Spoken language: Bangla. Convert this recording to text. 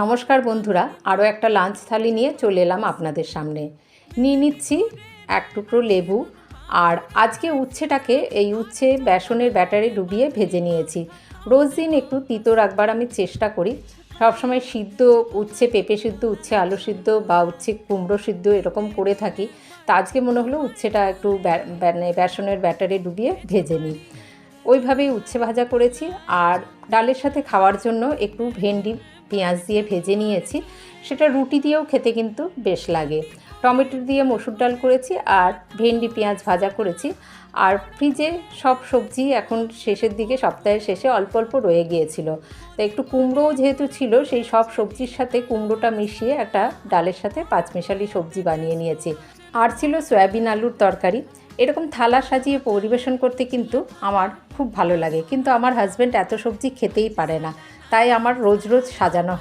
নমস্কার বন্ধুরা, আরও একটা লাঞ্চ থালি নিয়ে চলে এলাম আপনাদের সামনে। নিয়ে নিচ্ছি এক টুকরো লেবু, আর আজকে উচ্ছেটাকে এই উচ্ছে বেসনের ব্যাটারে ডুবিয়ে ভেজে নিয়েছি। রোজ দিন একটু তিতো রাখবার আমি চেষ্টা করি। সবসময় সিদ্ধ উচ্ছে, পেঁপে সিদ্ধ উচ্ছে, আলু সিদ্ধ বা উচ্ছে কুমড়ো সিদ্ধ এরকম করে থাকি। তা আজকে মনে হলো উচ্ছেটা একটু মানে বেসনের ব্যাটারে ডুবিয়ে ভেজে নিই। ওইভাবেই উচ্ছে ভাজা করেছি, আর ডালের সাথে খাওয়ার জন্য একটু ভেন্ডি পেঁয়াজ দিয়ে ভেজে নিয়েছি। সেটা রুটি দিয়েও খেতে কিন্তু বেশ লাগে। টমেটো দিয়ে মসুর ডাল করেছি আর ভেন্ডি পেঁয়াজ ভাজা করেছি। আর ফ্রিজে সব সবজি এখন শেষের দিকে, সপ্তাহের শেষে অল্প অল্প রয়ে গিয়েছিল। তো একটু কুমড়োও যেহেতু ছিল, সেই সব সবজির সাথে কুমড়োটা মিশিয়ে একটা ডালের সাথে পাঁচমিশালি সবজি বানিয়ে নিয়েছি। আর ছিল সয়াবিন আলুর তরকারি। এরকম থালা সাজিয়ে পরিবেশন করতে কিন্তু আমার খুব ভালো লাগে। কিন্তু আমার হাজব্যান্ড এত সবজি খেতেই পারে না। তাই আমার রোজ রোজ সাজানো